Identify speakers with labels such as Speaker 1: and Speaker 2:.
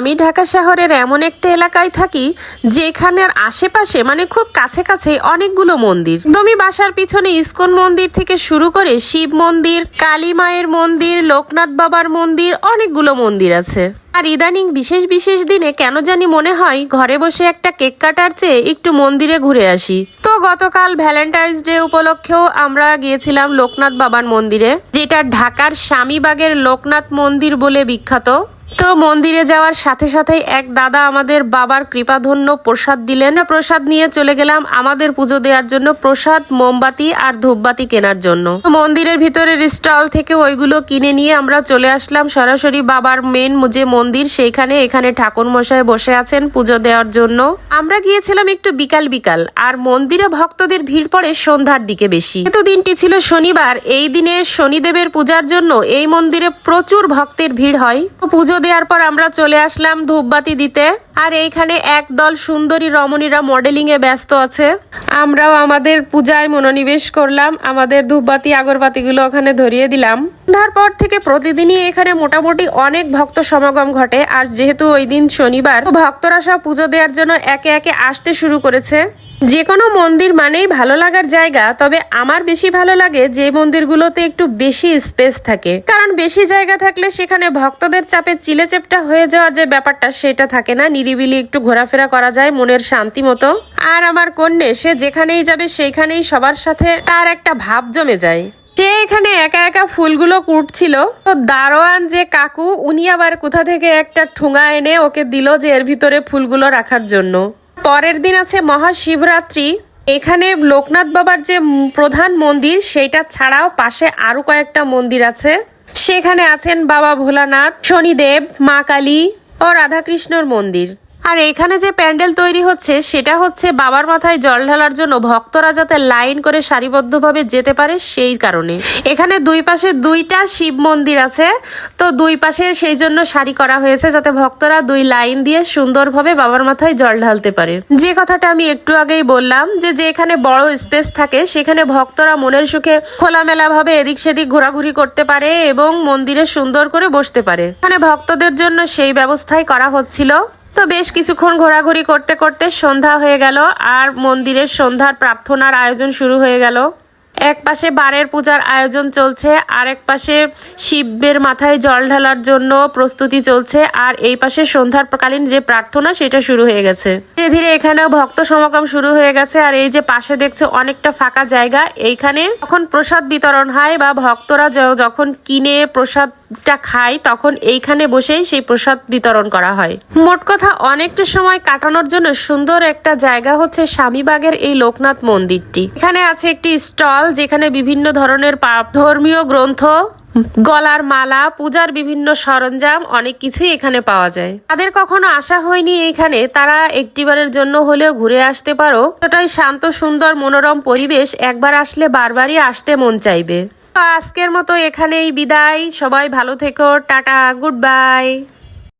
Speaker 1: আমি ঢাকা শহরের এমন একটা এলাকায় থাকি, যেখানের আশেপাশে মানে খুব কাছে কাছে অনেকগুলো মন্দির। তুমি বাসার পিছনে ইস্কন মন্দির থেকে শুরু করে শিব মন্দির, কালী মায়ের মন্দির, লোকনাথ বাবার মন্দির, অনেকগুলো মন্দির আছে। আর ইদানিং বিশেষ বিশেষ দিনে কেন জানি মনে হয় ঘরে বসে একটা কেক কাটার চেয়ে একটু মন্দিরে ঘুরে আসি। তো গতকাল ভ্যালেন্টাইন্স ডে উপলক্ষেও আমরা গিয়েছিলাম লোকনাথ বাবার মন্দিরে, যেটা ঢাকার স্বামীবাগের লোকনাথ মন্দির বলে বিখ্যাত। তো মন্দিরে যাওয়ার সাথে সাথেই এক দাদা আমাদের বাবার কৃপাধন্য প্রসাদ দিলেন। প্রসাদ নিয়ে চলে গেলাম আমাদের পুজো দেওয়ার জন্য প্রসাদ, মোমবাতি আর ধূপবাতি কেনার জন্য। মন্দিরের ভিতরের স্টল থেকে ওইগুলো কিনে নিয়ে আমরা চলে আসলাম। সরাসরি বাবার মেন যে মন্দির সেইখানে এখানে ঠাকুর মশাই বসে আছেন পুজো দেওয়ার জন্য। আমরা গিয়েছিলাম একটু বিকাল বিকাল আর মন্দিরে ভক্তদের ভিড় পড়ে সন্ধ্যার দিকে বেশি। যেহেতু দিনটি ছিল শনিবার, এই দিনে শনিদেবের পূজার জন্য এই মন্দিরে প্রচুর ভক্তের ভিড় হয়। তো পুজো দেওয়ার পর আমরা চলে আসলাম ধূপবাতি দিতে। আর এইখানে একদল সুন্দরী রমণীরা মডেলিং এ ব্যস্ত আছে। আমরাও আমাদের পূজায় মনোনিবেশ করলাম। আমাদের ধূপবাতি, আগরবাতিগুলো ওখানে ধরিয়ে দিলাম। তারপর থেকে প্রতিদিনই এখানে মোটামুটি অনেক ভক্ত সমাগম ঘটে। আর যেহেতু ওই দিন শনিবার ভক্তরা সব পুজো দেওয়ার জন্য একে একে আসতে শুরু করেছে। যে কোনো মন্দির মানেই ভালো লাগার জায়গা, তবে আমার বেশি ভালো লাগে যে মন্দিরগুলোতে একটু বেশি স্পেস থাকে। কারণ বেশি জায়গা থাকলে সেখানে ভক্তদের চাপে চিলেচেপটা হয়ে যাওয়ার যে ব্যাপারটা, সেটা থাকে না। নিরিবিলি একটু ঘোরাফেরা করা যায়, মনের শান্তি মতো। আর আমার কন্যে, সে যেখানেই যাবে, সেইখানেই সবার সাথে তার একটা ভাব জমে যায়। সে এখানে একা একা ফুলগুলো কুটছিল। তো দারোয়ান যে কাকু, উনি আবার কোথা থেকে একটা ঠুঙা এনে ওকে দিল যে এর ভিতরে ফুলগুলো রাখার জন্য। পরের দিন আছে মহাশিবরাত্রি। এখানে লোকনাথ বাবার যে প্রধান মন্দির, সেইটা ছাড়াও পাশে আরও কয়েকটা মন্দির আছে। সেখানে আছেন বাবা ভোলানাথ, শনিদেব, মা কালী ও রাধাকৃষ্ণর মন্দির। আর এখানে যে প্যান্ডেল তৈরি হচ্ছে, সেটা হচ্ছে বাবার মাথায় জল ঢালার জন্য ভক্তরা যাতে লাইন করে সারিবদ্ধভাবে যেতে পারে সেই কারণে। এখানে দুই পাশে দুইটা শিব মন্দির আছে, তো দুই পাশে সেই জন্য সারি করা হয়েছে যাতে ভক্তরা দুই লাইন দিয়ে সুন্দরভাবে বাবার মাথায় জল ঢালতে পারে। যে কথাটা আমি একটু আগেই বললাম, যে যেখানে বড় স্পেস থাকে, সেখানে ভক্তরা মনের সুখে খোলামেলাভাবে এদিক সেদিক ঘোরাঘুরি করতে পারে এবং মন্দিরে সুন্দর করে বসতে পারে। এখানে ভক্তদের জন্য সেই ব্যবস্থাই করা হচ্ছিল। তো বেশ কিছুক্ষণ ঘোরাঘুরি করতে করতে সন্ধ্যা হয়ে গেল, আর মন্দিরের সন্ধ্যার প্রার্থনার আয়োজন শুরু হয়ে গেল। এক পাশে বারের পূজার আয়োজন চলছে, আর এক পাশে শিবের মাথায় জল ঢালার জন্য প্রস্তুতি চলছে, আর এই পাশে সন্ধ্যার কালীন যে প্রার্থনা, সেটা শুরু হয়ে গেছে। ধীরে ধীরে এখানেও ভক্ত সমাগম শুরু হয়ে গেছে, আর এই যে পাশে দেখছ অনেকটা ফাঁকা জায়গা, এইখানে যখন প্রসাদ বিতরণ হয় বা ভক্তরা যখন কিনে প্রসাদটা খায় তখন এইখানে বসেই সেই প্রসাদ বিতরণ করা হয়। মোট কথা, অনেকটা সময় কাটানোর জন্য সুন্দর একটা জায়গা হচ্ছে স্বামীবাগের এই লোকনাথ মন্দিরটি। এখানে আছে একটি স্টল, যেখানে বিভিন্ন ধরনের পা- ধর্মীয় গ্রন্থ, গলার মালা, পূজার বিভিন্ন সরঞ্জাম, অনেক কিছুই এখানে পাওয়া যায়। তাদের কখনো আসা হয়নি এখানে তারা একটিবারের জন্য হলেও ঘুরে আসতে পারো। এতটাই শান্ত, সুন্দর, মনোরম পরিবেশ, একবার আসলে বারবারই আসতে মন চাইবে। আজকের মতো এখানেই বিদায়। সবাই ভালো থেকো। টাটা গুড বাই।